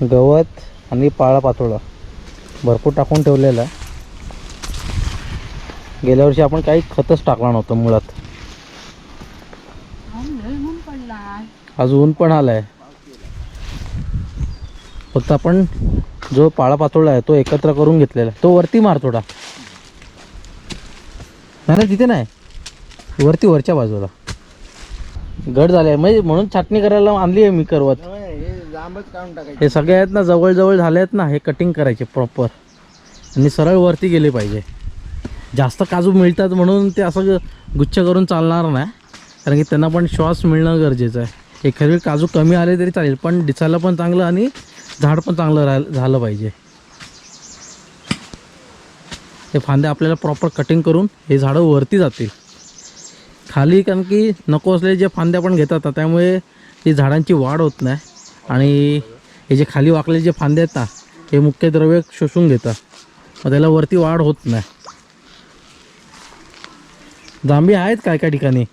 गवत आणि पाळा पातोळा भरपूर टाकून ठेवलेला आहे. गेल्या वर्षी आपण काही खतच टाकला नव्हतं मुळात. आज ऊन पण आलाय. फक्त आपण जो पाळा पातोळा आहे तो एकत्र करून घेतलेला आहे. तो वरती मार थोडा. नाही तिथे नाही वरती वरच्या बाजूला. गड झाले म्हणजे म्हणून छाटणी करायला आणली आहे मी करवत. हे सगळे आहेत ना जवळजवळ झाले आहेत ना हे कटिंग करायचे प्रॉपर आणि सरळ वरती गेले पाहिजे. जास्त काजू मिळतात म्हणून ते असं गुच्छ करून चालणार नाही. कारण की त्यांना पण श्वास मिळणं गरजेचं आहे. एखादी काजू कमी आले तरी चालेल पण दिसायला पण चांगलं आणि झाड पण चांगलं राह झालं पाहिजे. हे फांदे आपल्याला प्रॉपर कटिंग करून हे झाडं वरती जातील. खाली कारण की नको असलेले जे फांदे आपण घेतात त्यामुळे ती झाडांची वाढ होत नाही. आणि हे जे खाली वाकलेले जे फांदे आहेत ना हे मुख्य द्रव्य शोषून घेतात. मग त्याला वरती वाढ होत नाही. जांभी आहेत काय काय ठिकाणी?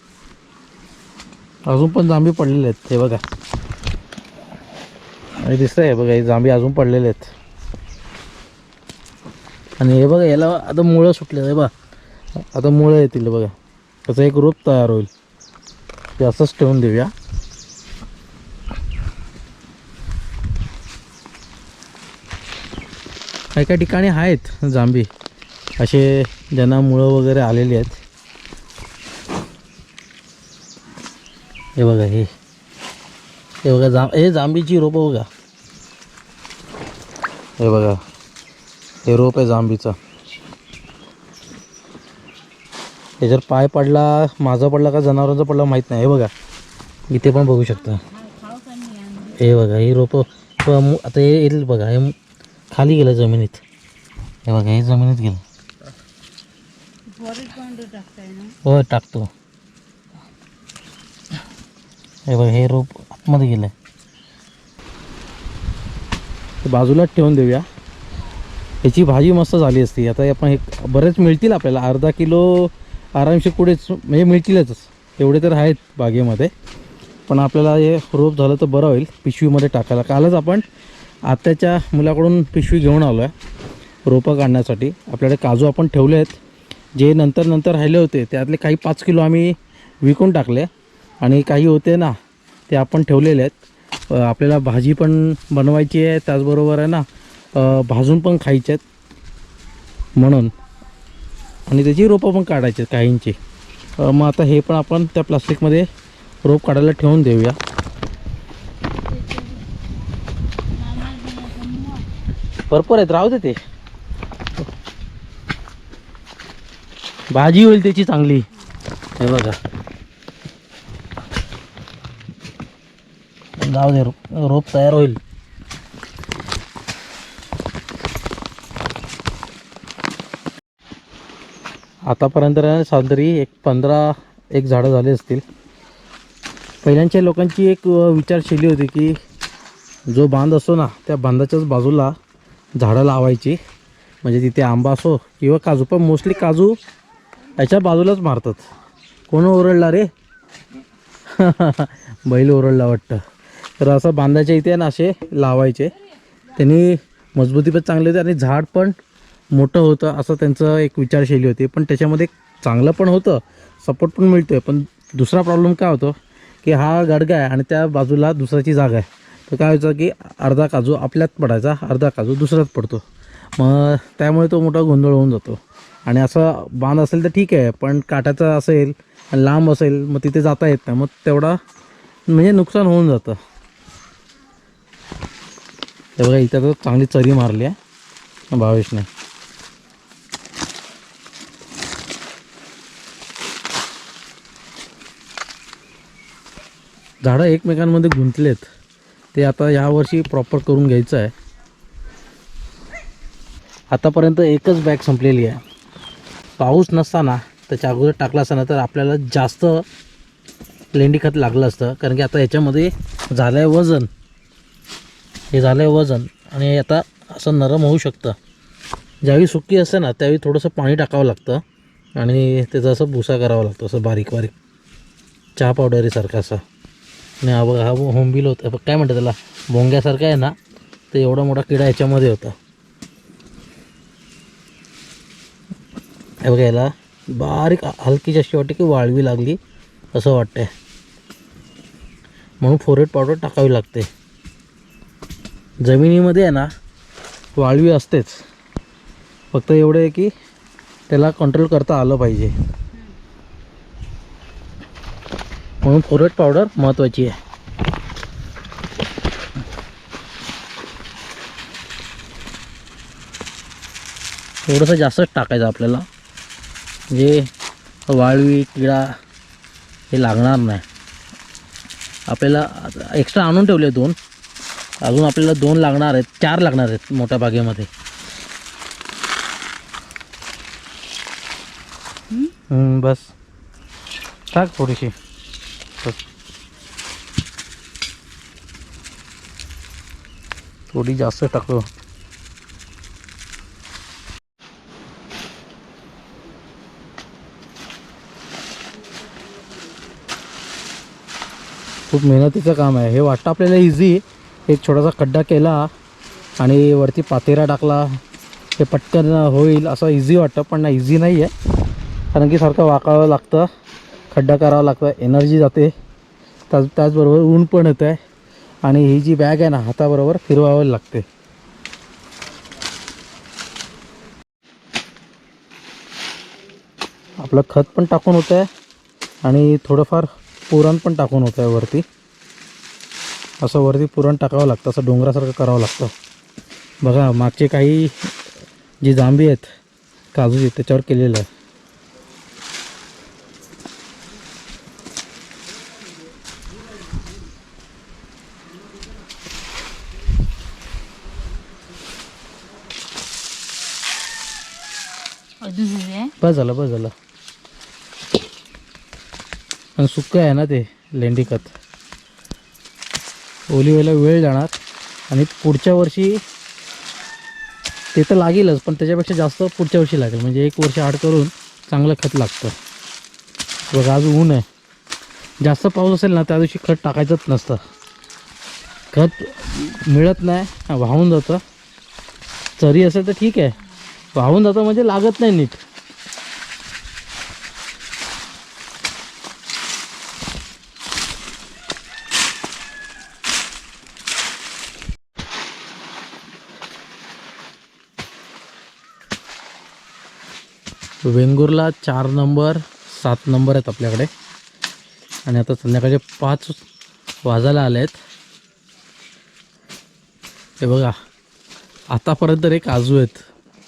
अजून पण जांभी पडलेले आहेत हे बघा. आणि दिसतंय बघा हे जांभी अजून पडलेले आहेत. आणि हे बघा याला आता मुळं सुटले हे बघा. आता मुळं येतील बघा. त्याचं एक रोप तयार होईल. ते असंच ठेवून देऊया. काही काही ठिकाणी आहेत जांभी. असे ज्यांना मुळं वगैरे आलेली आहेत. हे बघा हे. हे बघा जां हे जांभीची रोपं बघा. हे बघा हे रोप आहे जांभीचं. हे जर पाय पडला माझा पडला का जनावरांचा पडला माहीत नाही. हे बघा इथे पण बघू शकता. हे बघा ही रोपं. आता हे येईल बघा हे खाली गेलं जमिनीत. हे बघा हे जमिनीत गेलं. हो टाकतो. हे बघा हे रोप आतमध्ये गेलं ते बाजूलाच ठेवून देऊया. याची भाजी मस्त झाली असती. आता आपण हे बरेच मिळतील आपल्याला. अर्धा किलो आरामशीर पुढेच म्हणजे मिळतीलच. एवढे तर आहेत बागेमध्ये. पण आपल्याला हे रोप झालं तर बरं होईल. पिशवीमध्ये टाकायला. कालच आपण आत्याच्या मुलाकडून पिशवी घेऊन आलो आहे रोपं काढण्यासाठी. आपल्याकडे काजू आपण ठेवले आहेत जे नंतर नंतर राहिले होते त्यातले काही पाच किलो आम्ही विकून टाकले. आणि काही होते ना ते आपण ठेवलेले आहेत. आपल्याला भाजी पण बनवायची आहे. त्याचबरोबर आहे ना भाजून पण खायचे आहेत. म्हणून. आणि त्याची रोपं पण काढायची आहेत काहींची. मग आता हे पण आपण त्या प्लास्टिकमध्ये रोप काढायला ठेवून देऊया. भरपूर आहेत राहू दे ते. भाजी होईल त्याची चांगली. हे बघा. जाऊ दे रोप रोप तयार होईल. आतापर्यंत साधारी एक पंधरा एक झाडं झाली असतील. पहिल्यांच्या लोकांची एक विचारशैली होती की जो बांध असतो ना त्या बांधाच्याच बाजूला झाडं लावायची. म्हणजे तिथे आंबा असो किंवा काजू पण मोस्टली काजू याच्या बाजूलाच मारतात. कोण ओरडला रे? बैल ओरडला वाटतं. तर असं बांधायच्या इथे ना असे लावायचे. त्यांनी मजबूती पण चांगली होती आणि झाड पण मोठं होतं असं त्यांचं एक विचारशैली होती. पण त्याच्यामध्ये चांगलं पण होतं सपोर्ट पण मिळतो आहे पण दुसरा प्रॉब्लेम काय होतो? की हा गडगा आहे आणि त्या बाजूला दुसऱ्याची जागा आहे. तर काय व्हायचं की अर्धा काजू आपल्यात पडायचा अर्धा काजू दुसऱ्यात पडतो. मग त्यामुळे तो मोठा गोंधळ होऊन जातो. आणि असं बांध असेल तर ठीक आहे पण काटाचा असेल आणि लांब असेल मग तिथे जाता येत नाही. मग तेवढा म्हणजे नुकसान होऊन जातं. ते बघा इथं तर चांगली चरी मारली आहे. भावेशने. झाडं एकमेकांमध्ये गुंतलेत. ते आता यावर्षी प्रॉपर करून घ्यायचं आहे. आतापर्यंत एकच बॅग संपलेली आहे. पाऊस नसताना त्याच्या अगोदर टाकला असताना तर आपल्याला जास्त लेंडी खत लागलं असतं. कारण की आता याच्यामध्ये झालं आहे वजन. हे झालं आहे वजन. आणि आता असं नरम होऊ शकतं. ज्यावेळी सुकी असते ना त्यावेळी थोडंसं पाणी टाकावं लागतं. आणि त्याचा असं भुसा करावा लागतो असं बारीक बारीक चहा पावडरीसारखा असा. नाही हा बघा हा होमबिल होतं. काय म्हणतात त्याला? भोंग्यासारखा आहे ना तर एवढा मोठा किडा याच्यामध्ये होता. हे बघा याला बारीक हलकीची अशी वाटते की वाळवी लागली असं वाटतंय. म्हणून फोरेट पावडर टाकावी लागते. जमिनीमध्ये आहे ना वाळवी असतेच. फक्त एवढं आहे की त्याला कंट्रोल करता आलं पाहिजे. म्हणून फोरेट पावडर महत्त्वाची आहे. थोडंसं जास्तच टाकायचं आपल्याला. जे वाळवी किडा हे लागणार नाही. आपल्याला एक्स्ट्रा आणून ठेवले दोन. अजून आपल्याला दोन लागणार आहेत चार लागणार आहेत मोठ्या बागेमध्ये. बस. टाक थोडीशी. बस. थोडी जास्त टाकू. खूप मेहनतीचं काम आहे. हे वाटतं आपल्याला इझी एक छोटासा खड्डा केला आणि वरती पातेरा टाकला. हे पटकन होईल असं इझी वाटतं पण ना इझी नाही आहे कारण की सारखं वाकावं लागतं. खड्डा करावा लागतो एनर्जी जाते. त्याच त्याचबरोबर ऊन पण येतं आहे आणि ही जी बॅग आहे ना हाताबरोबर फिरवावं लागते. आपलं खत पण टाकून होतं आहे आणि थोडंफार पुरण पण टाकून होतं आहे वरती. असं वरती पुरण टाकावं लागतं असं डोंगरासारखं करावं लागतं. बघा मागचे काही जी जांभी आहेत काजूची त्याच्यावर केलेलं आहे. बस झालं बस झालं. आणि सुक्क आहे ना ते लेंडी खत ओली वेळ जाणार. आणि पुढच्या वर्षी ते तर लागेलच पण त्याच्यापेक्षा जास्त पुढच्या वर्षी लागेल. म्हणजे एक वर्ष आड करून चांगलं खत लागतं. बघा आज ऊन आहे. जास्त पाऊस असेल ना त्या दिवशी खत टाकायचंच नसतं. खत मिळत नाही वाहून जातं. चरी असेल तर ठीक आहे. वाहून जातं म्हणजे लागत नाही नीट. वेंगुर्ला चार नंबर सात नंबर आहेत आपल्याकडे. आणि आता संध्याकाळचे पाच वाजायला आले आहेत हे बघा आतापर्यंत रे काजू आहेत.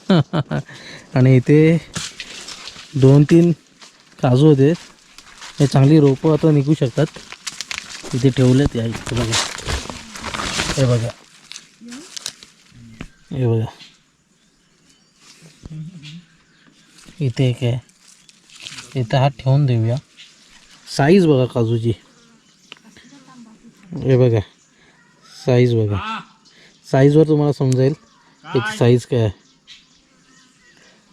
आणि इथे दोन तीन काजू होते. हे चांगली रोपं आता निघू शकतात. इथे ठेवलेत या इथे बघा. हे बघा. हे बघा. इथे एक आहे. इथं हा ठेवून देऊया. साईज बघा काजूची. हे बघा. साईज बघा. साईजवर तुम्हाला समजेल एक साईज काय आहे.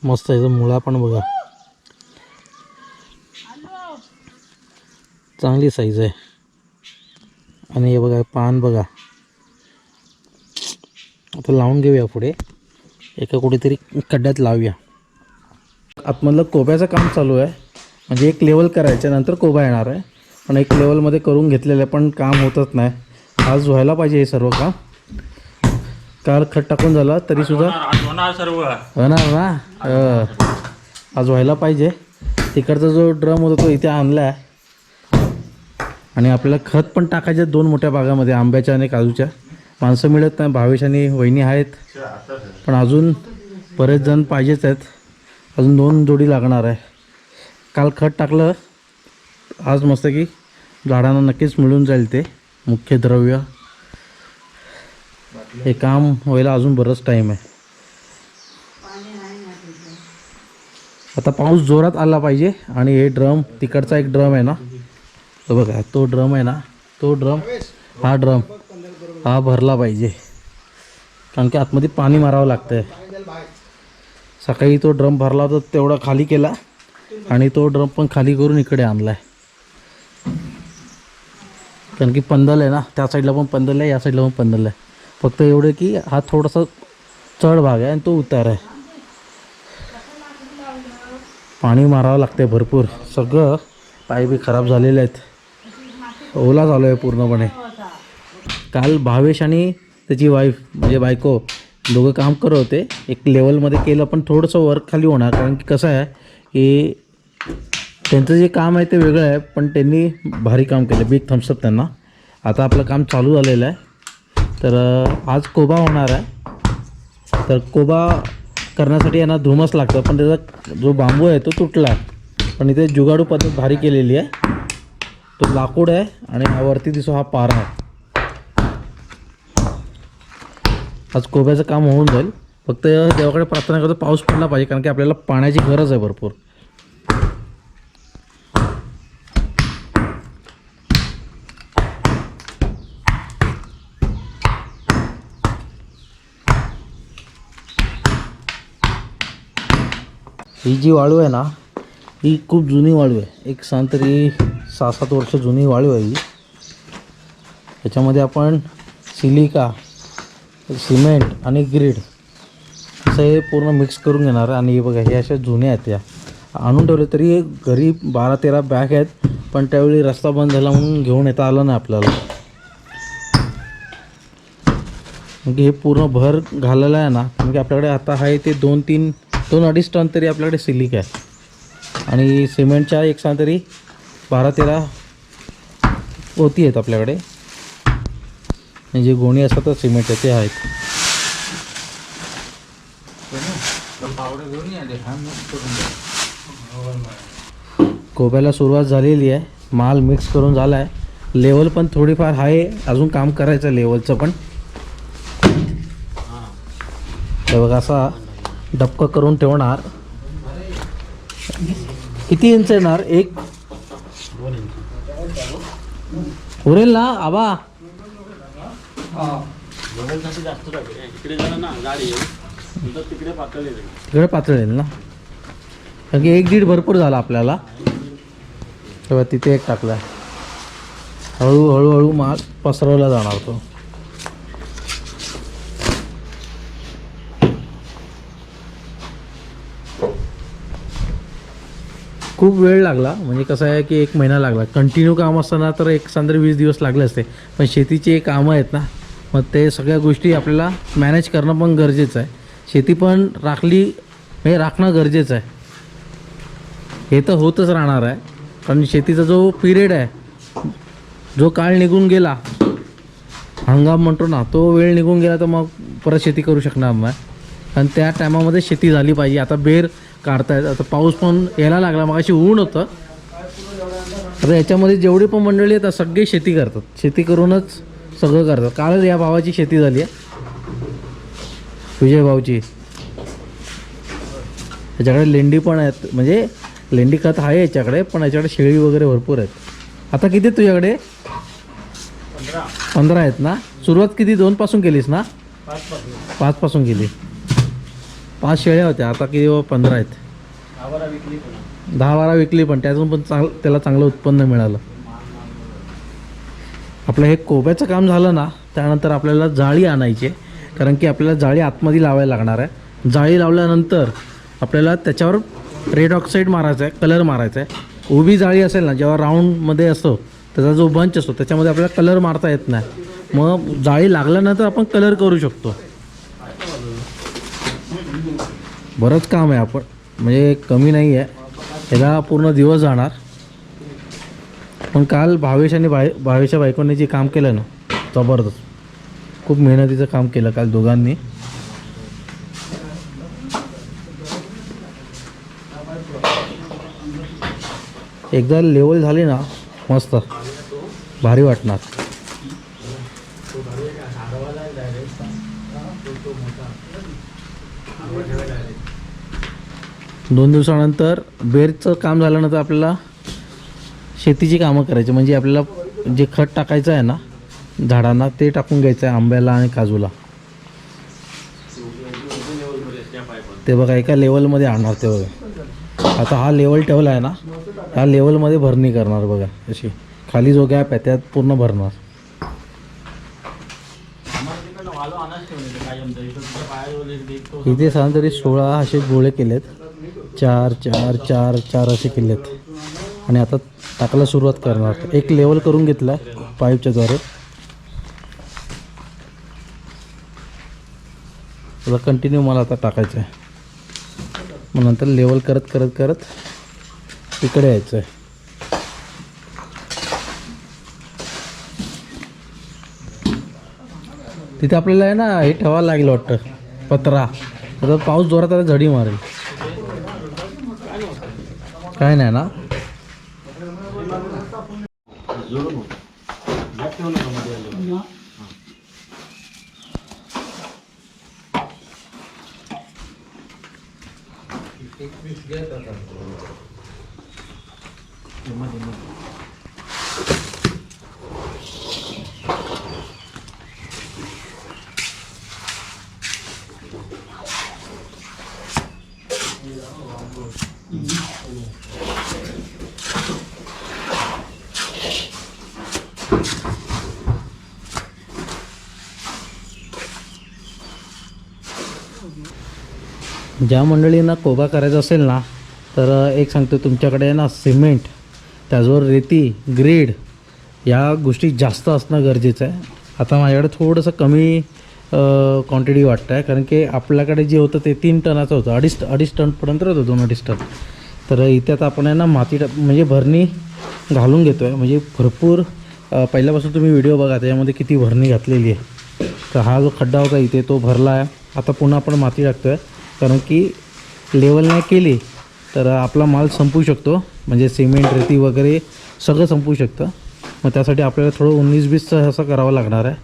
मस्त आहे. मुळा पण बघा. चांगली साईज आहे. आणि हे बघा पान बघा. आता लावून घेऊया पुढे. एका कुठेतरी खड्ड्यात लावूया. आतमधलं कोब्याचं काम चालू आहे. म्हणजे एक लेवल करायच्या नंतर कोबा येणार आहे. पण एक लेवलमध्ये करून घेतलेलं आहे पण काम होतच नाही. आज व्हायला पाहिजे हे सर्व काम. काल खत टाकून झाला तरीसुद्धा होणार ना? आज व्हायला पाहिजे. तिकडचा जो ड्रम होता तो इथे आणला आहे आणि आपल्याला खत पण टाकायचे दोन मोठ्या बागामध्ये आंब्याच्या आणि काजूच्या. माणसं मिळत नाही भावेश आणि वहिनी आहेत. पण अजून बरेच जण पाहिजेच आहेत. अजून दोन जोडी लागणार आहे. काल खत टाकलं. आज मस्त की झाडांना नक्कीच मिळून जाईल ते. मुख्य द्रव्य. हे काम व्हायला अजून बरंच टाईम आहे. आता पाऊस जोरात आला पाहिजे आणि हे ड्रम तिकडचा एक ड्रम आहे ना. तो बघा तो ड्रम आहे ना. तो ड्रम हा ड्रम हा भरला पाहिजे. कारण की आतमध्ये पाणी मारावं लागतं सकाळी तो ड्रम भरला होता तेवढा खाली केला आणि तो ड्रम पण खाली करून इकडे आणला आहे कारण की पंदल आहे ना त्या साईडला पण पंदल आहे या साईडला पण पंदल आहे. फक्त एवढं की हा थोडासा चढ भाग आहे आणि तो उतार आहे. पाणी मारावं लागते भरपूर. सगळं पाय बी खराब झालेले आहेत. ओला झालो आहे पूर्णपणे. काल भावेश आणि त्याची वाईफ म्हणजे बायको दोघं काम करत होते. एक लेवलमध्ये केलं पण थोडंसं वर्क खाली होणार. कारण की कसं आहे की त्यांचं जे काम आहे ते वेगळं आहे पण त्यांनी भारी काम केलं. बिग थम्सअप त्यांना. आता आपलं काम चालू झालेलं आहे. तर आज कोबा होणार आहे. तर कोबा करण्यासाठी यांना धुमस लागतं पण त्याचा जो बांबू आहे तो तुटला आहे. पण इथे जुगाडू पद्धत भारी केलेली आहे. तो लाकूड आहे आणि हा वरती दिसो हा पारा आहे. आज कोब्याचं काम होऊन जाईल. फक्त देवाकडे प्रार्थना करतो पाऊस पडला पाहिजे कारण की आपल्याला पाण्याची गरज आहे भरपूर. ही जी वाळू आहे ना ही खूप जुनी वाळू आहे. एक सांग तरी सहा सात वर्ष जुनी वाळू आहे ही. त्याच्यामध्ये आपण सिलिका सिमेंट आणि ग्रीड असं हे पूर्ण मिक्स करून घेणार आणि हे बघा हे अशा जुन्या आहेत या. आणून ठेवले तरी घरी बारा तेरा बॅग आहेत पण त्यावेळी रस्ता बंद झाला म्हणून घेऊन येता आलं नाही आपल्याला. म्हणजे हे पूर्ण भर घालेलं आहे ना म्हणजे आपल्याकडे आता आहे ते दोन तीन दोन अडीच टन तरी आपल्याकडे सिलिक आहे. आणि सिमेंटच्या एक सांग तरी बारा तेरा पोती आहेत आपल्याकडे. आणि जे गोणी असतात सिमेंटचे ते आहेत. कोब्याला सुरुवात झालेली आहे. माल मिक्स करून झाला आहे लेवल पण थोडीफार आहे. अजून काम करायचं लेवलचं पण. हे बघा असा डबक करून ठेवणार. किती इंच येणार? एक? उरेल ना आबा. तिकडे पातळ येईल ना? कारण की एक दीड भरपूर झाला आपल्याला. तेव्हा तिथे एक टाकला हळू हळूहळू माल पसरवला जाणार तो. खूप वेळ लागला. म्हणजे कसं आहे की एक महिना लागला. कंटिन्यू काम असताना तर एक संदर्भ वीस दिवस लागले असते. पण शेतीची कामं आहेत ना मग ते सगळ्या गोष्टी आपल्याला मॅनेज करणं पण गरजेचं आहे. शेती पण राखली म्हणजे राखणं गरजेचं आहे. हे तर होतच राहणार आहे. कारण शेतीचा जो पिरियड आहे जो काळ निघून गेला हंगाम म्हणतो ना तो वेळ निघून गेला तर मग परत शेती करू शकणार नाही. कारण त्या टायमामध्ये शेती झाली पाहिजे. आता बेर काढतायत आता पाऊस पण यायला लागला मग अशी ऊन होतं. आता याच्यामध्ये जेवढी पण मंडळी आहेत सगळे शेती करतात. शेती करूनच सगळं करतात. कालच या भावाची शेती झाली आहे. विजय भाऊची याच्याकडे लेंडी पण आहेत. म्हणजे लेंडी खत आहे याच्याकडे पण याच्याकडे शेळी वगैरे भरपूर आहेत. आता किती आहेत तुझ्याकडे? पंधरा. आहेत ना? सुरुवात किती? दोन पासून केलीस ना? पाच पासून. केली. पाच शेळ्या होत्या. आता किती पंधरा आहेत. दहा बारा विकली पण. त्यातून पण चांगलं त्याला चांगलं उत्पन्न मिळालं. आपलं हे कोब्याचं काम झालं ना त्यानंतर आपल्याला जाळी आणायची कारण की आपल्याला जाळी आतमध्ये लावायला लागणार आहे. जाळी लावल्यानंतर आपल्याला त्याच्यावर रेड ऑक्साईड मारायचा आहे कलर मारायचा आहे. उभी जाळी असेल ना जेव्हा राऊंडमध्ये असतो त्याचा जो बंच असतो त्याच्यामध्ये आपल्याला कलर मारता येत नाही. मग जाळी लागल्यानंतर आपण कलर करू शकतो. बरंच काम आहे आपण. म्हणजे कमी नाही आहे ह्याला पूर्ण दिवस जाणार. पण काल भावेश आणि बाय भावेशा बायकोने जे काम केलं ना जबरदस्त. खूप मेहनतीचं काम केलं काल दोघांनी. एकदा लेवल झाली ना मस्त. भारी वाटणार. दोन दिवसानंतर बेरचं काम झाल्यानंतर आपल्याला शेतीची कामं करायची. म्हणजे आपल्याला जे खत टाकायचं आहे ना झाडांना ते टाकून घ्यायचं आहे आंब्याला आणि काजूला. ते बघा एका लेवलमध्ये आणणार ते बघा. आता हा लेवल ठेवला आहे ना ह्या लेवलमध्ये भरणी करणार बघा. अशी खाली जो गॅप आहे त्यात पूर्ण भरणार. इथे साधारण तरी सोळा असे गोळे केलेत. चार चार चार चार असे केलेत. आणि आता टाकायला सुरुवात करणार. एक लेवल करून घेतला पाईपच्या द्वारे. तुला कंटिन्यू मला आता टाकायचं आहे मग नंतर लेवल करत करत करत इकडे यायचं आहे तिथे आपल्याला आहे ना हे ठेवायला लागेल वाटतं. पत्रा. आता पाऊस जोरात आता झडी मारेल. काय नाही ना? Zorlu mu? Zaten onu ज्या मंडळींना कोबा करायचा असेल ना तर एक सांगतो तुमच्याकडे ना सिमेंट त्याचबरोबर रेती ग्रीड या गोष्टी जास्त असणं गरजेचं आहे. आता माझ्याकडे थोडंसं कमी क्वांटिटी वाटतं आहे कारण की आपल्याकडे जे होतं ते तीन टनाचं होतं. अडीच अडीच टनपर्यंत होतं दोन अडीच टन. तर इथे आता आपण आहे ना माती टाक म्हणजे भरणी घालून घेतो आहे म्हणजे भरपूर पहिल्यापासून तुम्ही व्हिडिओ बघा त्याच्यामध्ये किती भरणी घातलेली आहे. तर हा जो खड्डा होता इथे तो भरला आहे. आता पुन्हा आपण माती टाकतो आहे कारण की लेवल नाही केली तर आपला माल संपू शकतो. म्हणजे सिमेंट रेती वगैरे सगळं संपू शकतं. मग त्यासाठी आपल्याला थोडं उन्नीस बीसचं असं करावं लागणार आहे.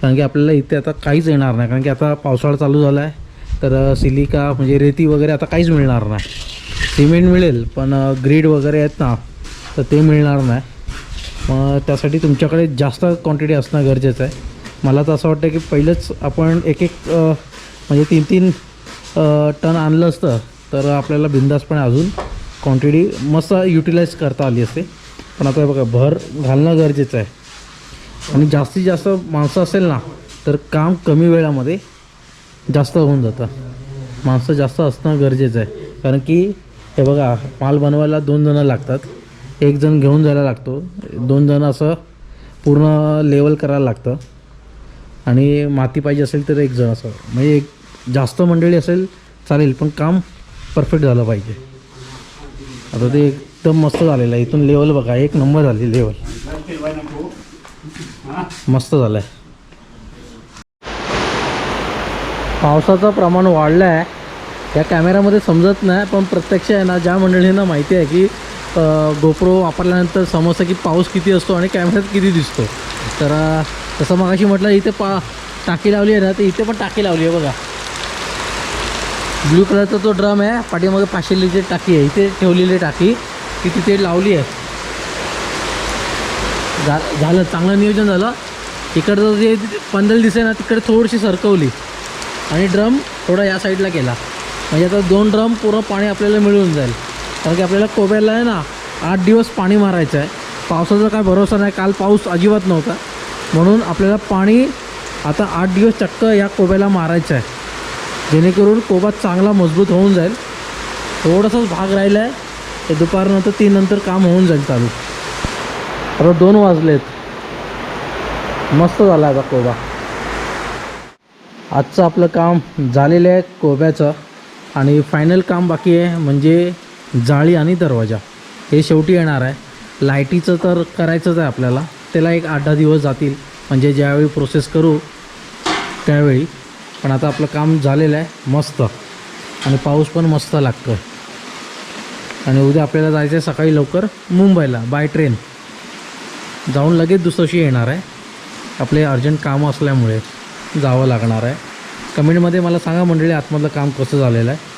कारण की आपल्याला इथे आता काहीच येणार नाही. कारण की आता पावसाळा चालू झाला आहे तर सिलिका म्हणजे रेती वगैरे आता काहीच मिळणार नाही. सिमेंट मिळेल पण ग्रीड वगैरे आहेत ना तर ते मिळणार नाही. मग त्यासाठी तुमच्याकडे जास्त क्वांटिटी असणं गरजेचं आहे. मला तर असं वाटतं की पहिलंच आपण एक एक म्हणजे तीन तीन टन आणलं असतं तर आपल्याला बिंदासपणे अजून क्वांटिटी मस्त युटिलाइज करता आली असते. पण आता हे बघा भर घालणं गरजेचं आहे. आणि जास्तीत जास्त माणसं असेल ना तर काम कमी वेळामध्ये जास्त होऊन जातं. माणसं जास्त असणं गरजेचं आहे. कारण की हे बघा माल बनवायला दोन जणं लागतात. एक जण घेऊन जायला लागतो. दोन जण असं पूर्ण लेवल करायला लागतं. आणि माती पाहिजे असेल तर एक जण असं. म्हणजे एक जास्त मंडळी असेल चालेल पण काम परफेक्ट झालं पाहिजे. आता ते एकदम मस्त झालेलं आहे. इथून लेवल बघा एक नंबर झाली लेवल मस्त झालं आहे पावसाचं प्रमाण वाढलं आहे या कॅमेऱ्यामध्ये समजत नाही पण प्रत्यक्ष आहे ना ज्या मंडळींना माहिती आहे की गोप्रो वापरल्यानंतर समजतं की पाऊस किती असतो आणि कॅमेऱ्यात किती दिसतो. तर तसं मगाशी म्हटलं इथे पा टाकी लावली आहे ना तर इथे पण टाकी लावली आहे बघा. ब्ल्यू कलरचा तो ड्रम आहे. पाठीमागे पाचशे लिटर टाकी आहे. इथे ठेवलेली आहे टाकी ती तिथे लावली आहे. झा झालं. चांगलं नियोजन झालं. इकडचं जे पंदल दिसे ना तिकडे थोडीशी सरकवली. आणि ड्रम थोडा या साईडला केला. म्हणजे आता दोन ड्रम पूर्ण पाणी आपल्याला मिळून जाईल. कारण की आपल्याला कोब्याला आहे ना आठ दिवस पाणी मारायचं आहे. पावसाचा काय भरोसा नाही. काल पाऊस अजिबात नव्हता. म्हणून आपल्याला पाणी आता आठ दिवस चक्क या कोब्याला मारायचं आहे. जेणेकरून कोबा चांगला मजबूत होऊन जाईल. थोडासाच भाग राहिला आहे ते दुपारनंतर तीन नंतर काम होऊन जाईल चालू. आता दोन वाजलेत. मस्त झाला आता कोबा. आजचं आपलं काम झालेलं आहे कोब्याचं. आणि फायनल काम बाकी आहे म्हणजे जाळी आणि दरवाजा. हे शेवटी येणार आहे. लाईटीचं तर करायचंच आहे आपल्याला. त्याला एक आठ दहा दिवस जातील. म्हणजे ज्यावेळी प्रोसेस करू त्यावेळी पण आता आपलं काम झालेलं आहे मस्त. आणि पाऊस पण मस्त लागतो आहे आणि उद्या आपल्याला जायचं आहे सकाळी लवकर मुंबईला बाय ट्रेन जाऊन लगेच दुसऱ्याशी येणार आहे. आपले अर्जंट कामं असल्यामुळे जावं लागणार आहे. कमेंटमध्ये मला सांगा मंडळी आतमधलं काम कसं झालेलं आहे?